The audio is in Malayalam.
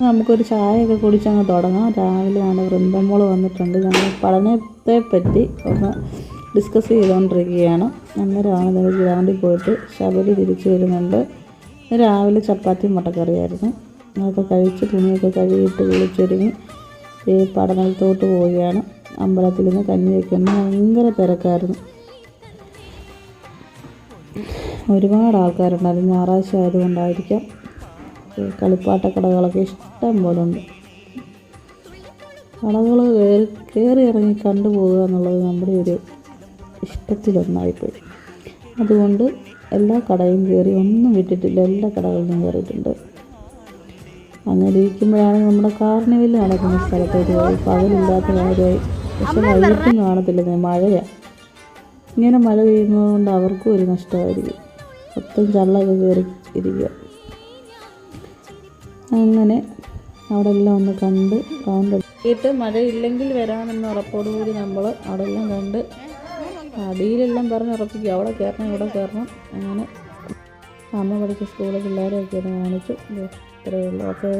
നമുക്കൊരു ചായയൊക്കെ കുടിച്ചങ്ങ് തുടങ്ങാം. രാവിലെ ആണ് വൃന്ദമോൾ വന്നിട്ടുണ്ട്. ഞങ്ങൾ പഠനത്തെ പറ്റി ഒന്ന് ഡിസ്കസ് ചെയ്തുകൊണ്ടിരിക്കുകയാണ് അന്നേരമാണ് നിങ്ങൾ ഗ്രൗണ്ടിൽ പോയിട്ട് ശബരി തിരിച്ചു വരുന്നുണ്ട്. രാവിലെ ചപ്പാത്തിയും മുട്ടക്കറിയായിരുന്നു. അതൊക്കെ കഴിച്ച് തുണിയൊക്കെ കഴുകിയിട്ട് കുളിച്ചൊരുങ്ങി ഈ പഠനത്തോട്ട് പോവുകയാണ്. അമ്പലത്തിൽ നിന്ന് കഞ്ഞി വയ്ക്കുന്ന ഭയങ്കര തിരക്കായിരുന്നു. ഒരുപാട് ആൾക്കാരുണ്ടായിരുന്നു. ഞായറാഴ്ച ആയതുകൊണ്ടായിരിക്കാം. കളിപ്പാട്ട കടകളൊക്കെ ഇഷ്ടം പോലെ ഉണ്ട് കടകൾ കയറി കയറി ഇറങ്ങി കണ്ടുപോകുക എന്നുള്ളത് നമ്മുടെ ഒരു ഇഷ്ടത്തിലൊന്നായിപ്പോയി. അതുകൊണ്ട് എല്ലാ കടയും കയറി ഒന്നും വിട്ടിട്ടില്ല. എല്ലാ കടകളിലും കയറിയിട്ടുണ്ട് അങ്ങനെ ഇരിക്കുമ്പോഴാണ് നമ്മുടെ കാർണിവൽ നടക്കുന്ന സ്ഥലത്തോട്ട് പോയി പകലില്ലാത്ത കാര്യമായി പക്ഷെ വൈകിട്ടും കാണത്തില്ല മഴയാണ് ഇങ്ങനെ മഴ പെയ്യുന്നത് കൊണ്ട് അവർക്കും ഒരു നഷ്ടമായിരിക്കും. മൊത്തം ചള്ളൊക്കെ കയറി ഇരിക്കുക. അങ്ങനെ അവിടെ എല്ലാം ഒന്ന് കണ്ട് റൗണ്ട് ഇട്ട് മഴയില്ലെങ്കിൽ വരാമെന്ന ഉറപ്പോടുകൂടി നമ്മൾ അവിടെ എല്ലാം കണ്ട് അടിയിലെല്ലാം പറഞ്ഞ് ഉറപ്പിക്കുക. അവിടെ കയറണം ഇവിടെ കയറണം. അങ്ങനെ അമ്മ പഠിച്ച സ്കൂളിൽ പിള്ളേരെയൊക്കെ ഒന്ന് കാണിച്ചു. ഇത് ഇത്രയേ ഉള്ളൂ. ഓക്കെ